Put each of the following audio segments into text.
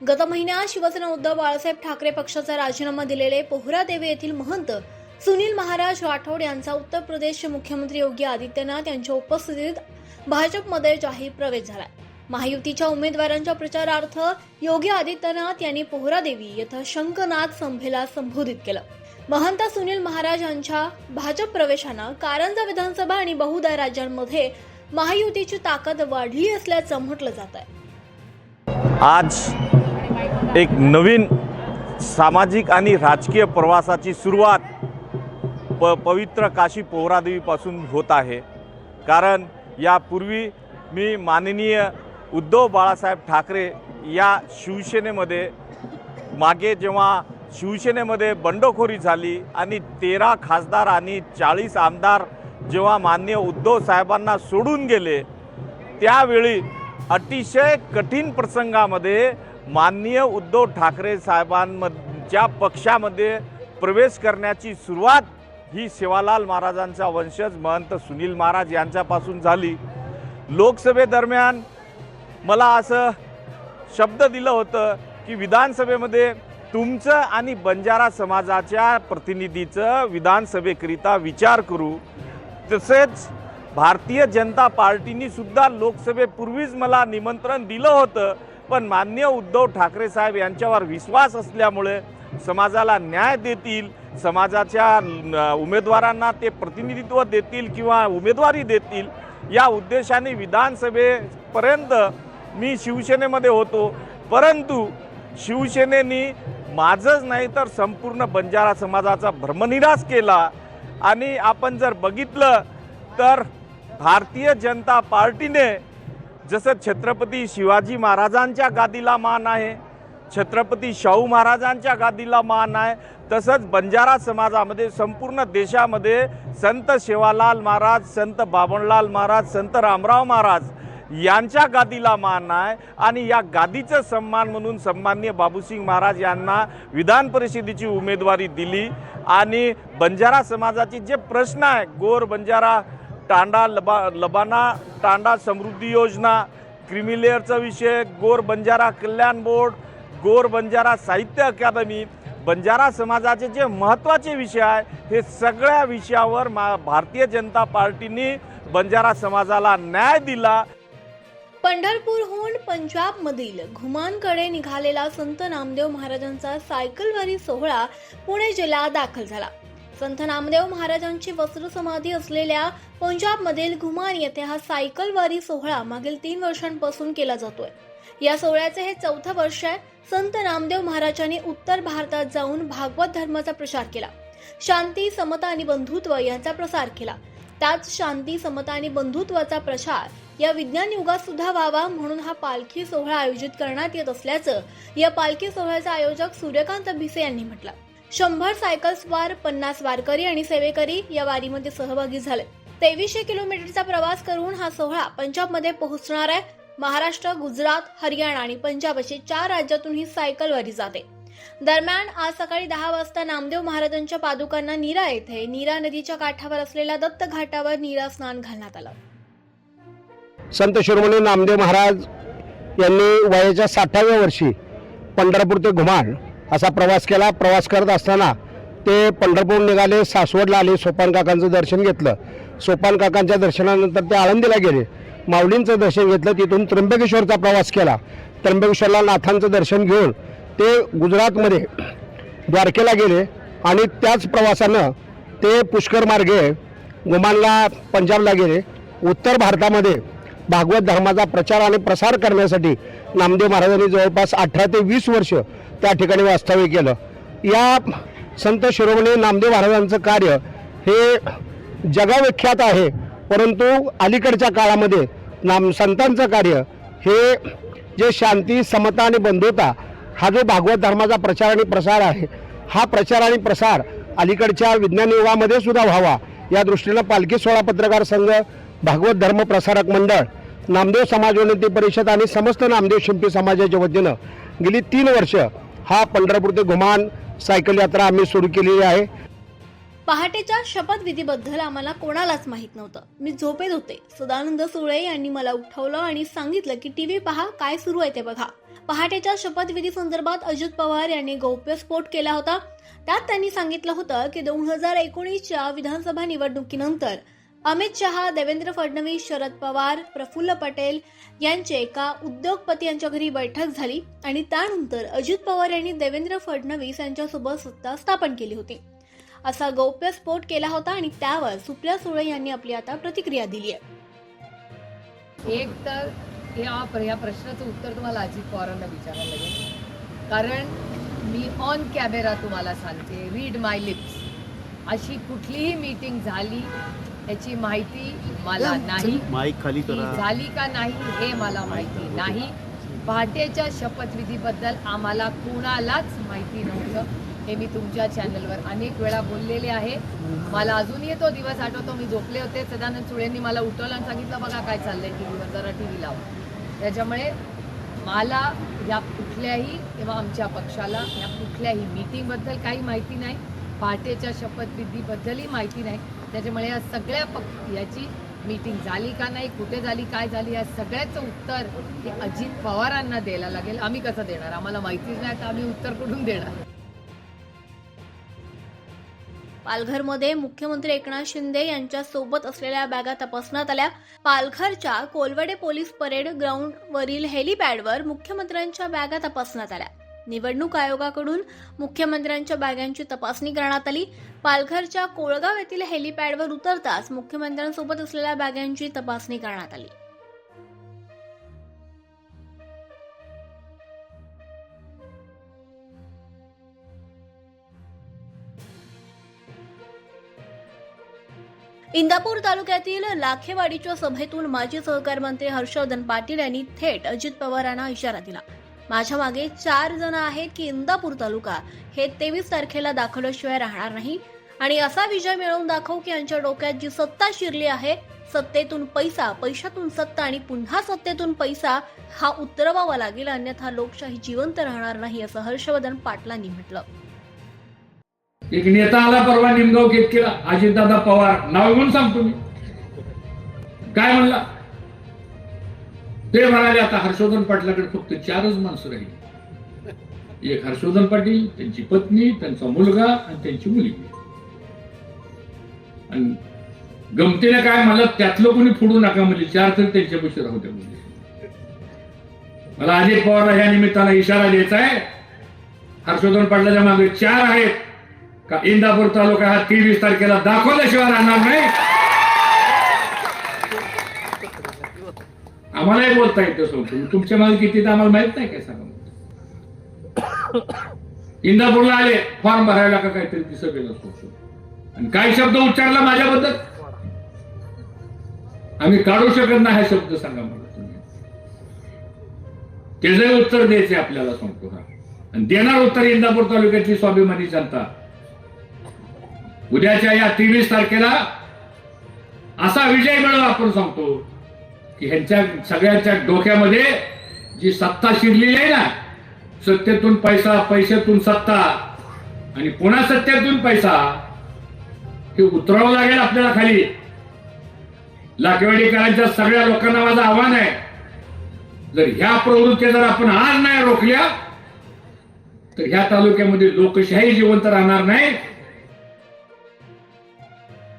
गत महिन्यात शिवसेना उद्धव बाळासाहेब ठाकरे पक्षाचा राजीनामा दिलेले पोहरादेवी येथील महंत सुनील महाराज राठोड यांचा उत्तर प्रदेशचे मुख्यमंत्री योगी आदित्यनाथ यांच्या उपस्थितीत भाजपमध्ये जाहीर प्रवेश झाला महायुतीच्या उमेदवारांच्या प्रचारार्थ योगी आदित्यनाथ यांनी पोहरादेवी येथे शंखनाथ संभेला संबोधित केलं. महंत सुनील महाराज यांच्या भाजप प्रवेशानं कारंजा विधानसभा आणि बहुधा राज्यांमध्ये महायुतीची ताकद वाढली असल्याचं म्हटलं जात आहे आज एक नवीन सामाजिक आणि राजकीय प्रवासाची सुरुवात प पवित्र काशी पोहरादेवीपासून होत आहे. कारण यापूर्वी मी माननीय उद्धव बाळासाहेब ठाकरे या शिवसेनेमध्ये मागे जेव्हा शिवसेनेमध्ये बंडखोरी झाली आणि तेरा खासदार आणि चाळीस आमदार जेव्हा मान्य उद्धव साहेबांना सोडून गेले त्यावेळी अतिशय कठीण प्रसंगामध्ये माननीय उद्धव ठाकरे साहेबांच्या पक्षामध्ये प्रवेश करण्याची सुरुवात ही सेवालाल महाराजांचा वंशज महंत सुनील महाराज यांच्यापासून झाली. लोकसभेदरम्यान मला असं शब्द दिलं होतं की विधानसभेमध्ये तुमचं आणि बंजारा समाजाच्या प्रतिनिधीचं विधानसभेकरिता विचार करू. तसेच भारतीय जनता पार्टीनी सुद्धा लोकसभेपूर्वीच मला निमंत्रण दिलं होतं पण मान्य उद्धव ठाकरे साहेब यांच्यावर विश्वास असल्यामुळे समाजाला न्याय देतील समाजाच्या उमेदवारांना ते प्रतिनिधित्व देतील किंवा उमेदवारी देतील या उद्देशाने विधानसभेपर्यंत मी शिवसेनेमध्ये होतो. परंतु शिवसेनेनी माझंच नाही तर संपूर्ण बंजारा समाजाचा भ्रमनिराश केला. आणि आपण जर बघितलं तर भारतीय जनता पार्टीने जसं छत्रपती शिवाजी महाराजांच्या गादीला मान आहे छत्रपती शाहू महाराजांच्या गादीला मान आहे तसंच बंजारा समाजामध्ये संपूर्ण देशामध्ये संत शेवालाल महाराज संत बाबणलाल महाराज संत रामराव महाराज यांच्या गादीला मान आहे आणि या गादीचं सन्मान म्हणून सन्माननीय बाबूसिंग महाराज यांना विधान परिषदेची उमेदवारी दिली. आणि बंजारा समाजाचे जे प्रश्न आहे गोर बंजारा टांडा लबा लबाना टांडा समृद्धी योजना क्रिमिलेअरचा विषय गोर बंजारा कल्याण बोर्ड गोर बंजारा साहित्य अकादमी बंजारा समाजाचे जे महत्त्वाचे विषय आहे हे सगळ्या विषयावर मा भारतीय जनता पार्टीने बंजारा समाजाला न्याय दिला. पंढरपूरहून पंजाबमधील घुमानकडे निघालेला संत नामदेव महाराजांचा सायकलवारी सोहळा पुणे जिल्ह्यात दाखल झाला. संत नामदेव महाराजांची वस्त्र समाधी असलेल्या पंजाबमधील घुमान येथे हा सायकलवारी सोहळा मागील तीन वर्षांपासून केला जातोय. या सोहळ्याचे हे चौथं वर्ष आहे. संत नामदेव महाराजांनी उत्तर भारतात जाऊन भागवत धर्माचा प्रचार केला. शांती समता आणि बंधुत्व यांचा प्रसार केला. त्याच शांती समता आणि बंधुत्वाचा प्रसार या विज्ञान युगात सुद्धा व्हावा म्हणून हा पालखी सोहळा आयोजित करण्यात येत असल्याचं या पालखी सोहळ्याचा आयोजक सूर्यकांत भिसे यांनी म्हटलं. शंभर सायकल्सवार पन्नास वारकरी आणि सेवेकरी या वारीमध्ये सहभागी झाले. तेवीसशे किलोमीटरचा प्रवास करून हा सोहळा पंजाबमध्ये पोहोचणार आहे. महाराष्ट्र गुजरात हरियाणा आणि पंजाब असे चार राज्यातून ही सायकल वारी जाते. दरम्यान आज सकाळी दहा वाजता नामदेव महाराजांच्या पादुकांना नीरा येथे नीरा नदीच्या काठावर असलेल्या दत्त घाटावर नीरा स्नान घालण्यात आलं. संत शिरोमणी नामदेव महाराज यांनी वयाच्या साठाव्या वर्षी पंढरपूर ते घुमाड असा प्रवास केला. प्रवास करत असताना ते पंढरपूर निघाले सासवडला आले सोपान काकांचं दर्शन घेतलं. सोपान काकांच्या दर्शनानंतर ते आळंदीला गेले. माऊलींचं दर्शन घेतलं. तिथून त्र्यंबकेश्वरचा प्रवास केला. त्र्यंबकेश्वरला नाथांचं दर्शन घेऊन ते गुजरातमध्ये द्वारकेला गेले आणि त्याच प्रवासानं ते पुष्कर मार्गे गुमानला पंजाबला गेले. उत्तर भारतामध्ये भागवत धर्माचा प्रचार आणि प्रसार करण्यासाठी नामदेव महाराजांनी जवळपास अठरा ते वीस वर्ष त्या ठिकाणी वास्तव्य केलं. या संत शिरोमणी नामदेव महाराजांचं कार्य हे जगाविख्यात आहे. परंतु अलीकडच्या काळामध्ये नाम संतांचं कार्य हे जे शांती समता आणि बंधुता हा जो भागवत धर्माचा प्रचार आणि प्रसार आहे हा प्रचार आणि प्रसार अलीकडच्या विज्ञान युगामध्ये सुद्धा व्हावा या दृष्टीनं पालखी सोहळा पत्रकार संघ भागवत धर्म प्रसारक मंडळ नामदेव समाजोन्नती परिषद आणि समस्त नामदेव शिंपी समाजाच्या वतीनं गेली तीन वर्ष हा पंढरपूर ते घुमान सायकल यात्रा आम्ही सुरू केलेली आहे. पहाटेच्या शपथविधीबद्दल आम्हाला कोणालाच माहीत नव्हतं. मी झोपेत होते. सदानंद सुळे यांनी मला उठवलं आणि सांगितलं की टीव्ही पहा काय सुरू आहे ते बघा. पहाटेच्या शपथविधी संदर्भात अजित पवार यांनी गौप्यस्फोट केला होता. त्यात त्यांनी सांगितलं होतं की दोन हजार एकोणीसच्या विधानसभा निवडणुकीनंतर अमित शहा देवेंद्र फडणवीस शरद पवार प्रफुल्ल पटेल यांचे एका उद्योगपती यांच्या घरी बैठक झाली आणि त्यानंतर अजित पवार यांनी देवेंद्र फडणवीस यांच्यासोबत सत्ता स्थापन केली होती. असा गौप्यस्फोट केला होता आणि त्यावर सुप्रिया सुळे यांनी आपली आता प्रतिक्रिया दिली आहे. एक तर या या प्रश्नाचं उत्तर तुम्हाला अजित पवारांना विचारायला लागेल. कारण मी ऑन कॅमेरा तुम्हाला सांगते. रीड माय लिप्स अशी कुठलीही मीटिंग झाली याची माहिती मला नाही. माईक खाली करा. झाली का नाही हे मला माहिती नाही. पहाटेच्या शपथविधीबद्दल आम्हाला कुणालाच माहिती नव्हतं. हे मी तुमच्या चॅनलवर अनेक वेळा बोललेले आहे. मला अजूनही तो दिवस आठवतो. मी झोपले होते. सदानंद सुळेंनी मला उठवलं आणि सांगितलं बघा काय चाललंय टी व्हीवर. जरा टी व्ही लाव. त्याच्यामुळे मला या कुठल्याही किंवा आमच्या पक्षाला या कुठल्याही मीटिंगबद्दल काही माहिती नाही. पहाटेच्या शपथविधीबद्दलही माहिती नाही. त्याच्यामुळे या सगळ्या पक्ष याची मीटिंग झाली का नाही कुठे झाली काय झाली या सगळ्याचं उत्तर हे अजित पवारांना द्यायला लागेल. आम्ही कसं देणार? आम्हाला माहितीच नाही तर आम्ही उत्तर कुठून देणार. पालघरमध्ये मुख्यमंत्री एकनाथ शिंदे यांच्या सोबत असलेल्या बॅगा तपासण्यात आल्या. पालघरच्या कोलवडे पोलीस परेड ग्राउंड वरील हेलिपॅडवर मुख्यमंत्र्यांच्या बॅगा तपासण्यात आल्या. निवडणूक आयोगाकडून मुख्यमंत्र्यांच्या बॅगांची तपासणी करण्यात आली. पालघरच्या कोळगाव येथील हेलिपॅडवर उतरताच मुख्यमंत्र्यांसोबत असलेल्या बॅगांची तपासणी करण्यात आली. इंदापूर तालुक्यातील लाखेवाडीच्या सभेतून माजी सहकार मंत्री हर्षवर्धन पाटील यांनी थेट अजित पवारांना इशारा दिला. माझ्या मागे चार जण आहेत की इंदापूर तालुका. हे तेवीस तारखेला दाखवल्याशिवाय राहणार नाही. आणि असा विजय मिळवून दाखवू की यांच्या डोक्यात जी सत्ता शिरली आहे सत्तेतून पैसा पैशातून सत्ता आणि पुन्हा सत्तेतून पैसा हा उतरवावा लागेल अन्यथा लोकशाही जिवंत राहणार नाही असं हर्षवर्धन पाटलांनी म्हटलं. एक नेता आला परवा निमगाव केला. अजितदादा पवार. नाव घेऊन सांगतो मी. काय म्हणला? ते म्हणाले आता हर्षवर्धन पाटलाकडे फक्त चारच माणसं राहिली. एक हर्षवर्धन पाटील त्यांची पत्नी त्यांचा मुलगा आणि त्यांची मुलगी आणि गमतीने काय मला त्यातलं कोणी फोडू नका म्हणजे चार तर त्यांच्यापेक्षा राहू त्या मुली मला अजित पवारला या निमित्तानं इशारा द्यायचा आहे. हर्षवर्धन पाटलाच्या मागे चार आहेत. का इंदापूर तालुका हा तेवीस तारखेला दाखवल्याशिवाय राहणार नाही? आम्हालाही बोलता येतं सोडतो तुमच्या मागे किती तर आम्हाला माहीत नाही काय सांगा. इंदापूरला आले फॉर्म भरायला का काहीतरी दिसत सोडतो आणि काय शब्द उच्चारला माझ्याबद्दल? आम्ही काढू शकत नाही हा शब्द सांगा मला तुम्ही. त्याचे उत्तर द्यायचे आपल्याला सांगतो हा. आणि देणार उत्तर इंदापूर तालुक्यातली स्वाभिमानी जनता. उद्याच्या या तेवीस तारखेला असा विजय मिळव आपण सांगतो. ह्यांच्या सगळ्यांच्या डोक्यामध्ये जी सत्ता शिरलेली आहे ना सत्तेतून पैसा पैशातून सत्ता आणि पुन्हा सत्तेतून पैसा हे उतरावं लागेल आपल्याला खाली. लाकेवाडीकरांच्या सगळ्या लोकांना माझं आव्हान आहे. जर ह्या प्रवृत्ती जर आपण आज नाही रोखल्या तर ह्या तालुक्यामध्ये लोकशाही जिवंत राहणार नाही.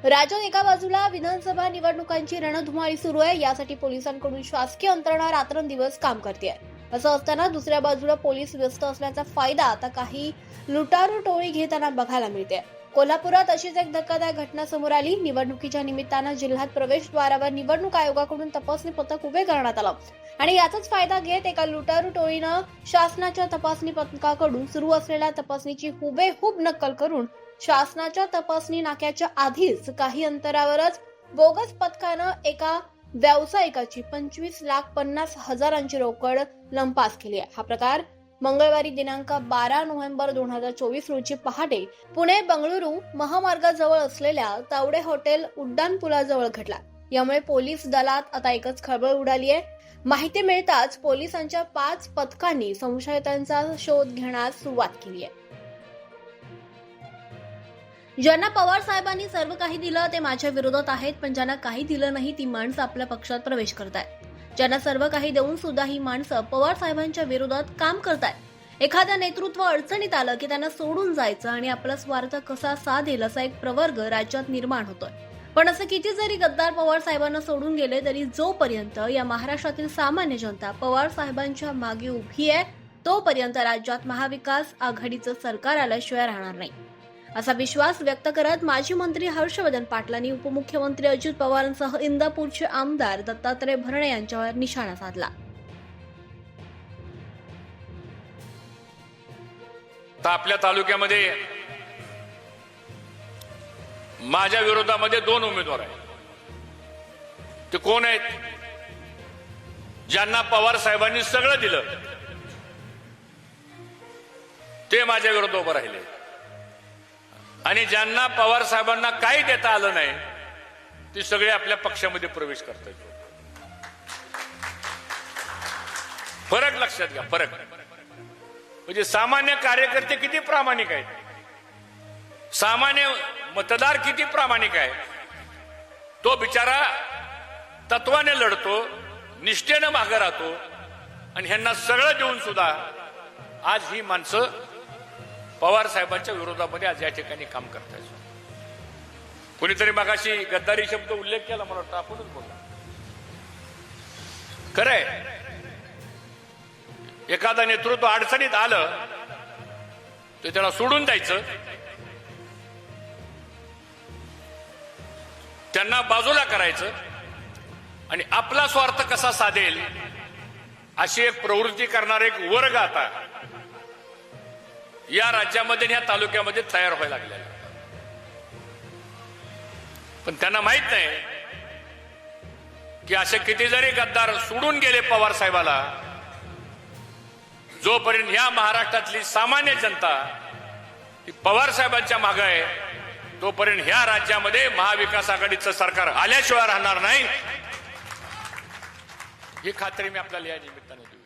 राज्यात एका बाजूला विधानसभा निवडणुकांची रणधुमाळी सुरू आहे. यासाठी पोलिसांकडून शासकीय यंत्रणा रात्रंदिवस काम करते असं असताना दुसऱ्या बाजूला पोलीस व्यस्त असल्याचा फायदा आता काही लुटारू टोळी घेताना बघायला मिळते कोल्हापुरात अशीच एक धक्कादायक घटना समोर आली. निवडणुकीच्या निमित्तानं जिल्ह्यात प्रवेशद्वारावर निवडणूक आयोगाकडून तपासणी पथक उभे करण्यात आलं. आणि याचाच फायदा घेत एका लुटारू टोळीनं शासनाच्या तपासणी पथकाकडून सुरू असलेल्या तपासणीची हुबेहूब नक्कल करून शासनाच्या तपासणी नाक्याच्या आधीच काही अंतरावरच बोगस पथकानं एका व्यावसायिकाची पंचवीस लाख पन्नास हजारांची रोकड लंपास केली आहे. हा प्रकार मंगळवारी दिनांक बारा नोव्हेंबर दोन हजार चोवीस रोजी पहाटे पुणे बंगळुरू महामार्गाजवळ असलेल्या तावडे हॉटेल उड्डाण पुलाजवळ घडला. यामुळे पोलीस दलात आता एकच खळबळ उडाली आहे. माहिती मिळताच पोलिसांच्या पाच पथकांनी संशयितांचा शोध घेण्यास सुरुवात केली आहे. ज्यांना पवार साहेबांनी सर्व काही दिलं ते माझ्या विरोधात आहेत पण ज्यांना काही दिलं नाही ती माणसं आपल्या पक्षात प्रवेश करत आहेत ज्यांना सर्व काही देऊन सुद्धा ही माणसं पवार साहेबांच्या विरोधात काम करतायत. एखाद्या नेतृत्व अडचणीत आलं की त्यांना सोडून जायचं आणि आपला स्वार्थ कसा साधेल असा एक प्रवर्ग राज्यात निर्माण होतोय. पण असं किती जरी गद्दार पवार साहेबांना सोडून गेले तरी जोपर्यंत या महाराष्ट्रातील सामान्य जनता पवार साहेबांच्या मागे उभी आहे तोपर्यंत राज्यात महाविकास आघाडीचं सरकार आल्याशिवाय राहणार नाही. असा विश्वास व्यक्त करत माजी मंत्री हर्षवर्धन पाटलांनी उपमुख्यमंत्री अजित पवारांसह इंदापूरचे आमदार दत्तात्रय भरणे यांच्यावर निशाणा साधला. तर आपल्या तालुक्यामध्ये माझ्या विरोधामध्ये दोन उमेदवार आहेत. ते कोण आहेत? ज्यांना पवार साहेबांनी सगळं दिलं ते माझ्या विरोधात उभं राहिले. आणि ज्यांना पवार साहेबांना काही देता आलं नाही ते सगळे आपल्या पक्षामध्ये प्रवेश करता येतो फरक लक्षात घ्या फरक. म्हणजे सामान्य कार्यकर्ते किती प्रामाणिक आहेत? सामान्य मतदार किती प्रामाणिक आहे? तो बिचारा तत्वाने लढतो निष्ठेनं मागं राहतो आणि ह्यांना सगळं देऊन सुद्धा आज ही माणसं पवार साहेबांच्या विरोधामध्ये आज या ठिकाणी काम करताय कोणीतरी मगाशी गद्दारी शब्द उल्लेख केला मला वाटतं आपणच बोलला. खरंय. एखादा नेतृत्व अडचणीत आलं तर त्याला सोडून द्यायचं. त्यांना बाजूला करायचं. आणि आपला स्वार्थ कसा साधेल अशी एक प्रवृत्ती करणारा एक वर्ग आता या राज्यामध्ये आणि या तालुक्यामध्ये तयार व्हायला लागल्या पण त्यांना माहीत नाही की असे किती जरी गद्दार सोडून गेले पवार साहेबाला जोपर्यंत ह्या महाराष्ट्रातली सामान्य जनता ही पवार साहेबांच्या मागे आहे तोपर्यंत ह्या राज्यामध्ये महाविकास आघाडीचं सरकार आल्याशिवाय राहणार नाही. ही खात्री मी आपल्याला या निमित्ताने देऊ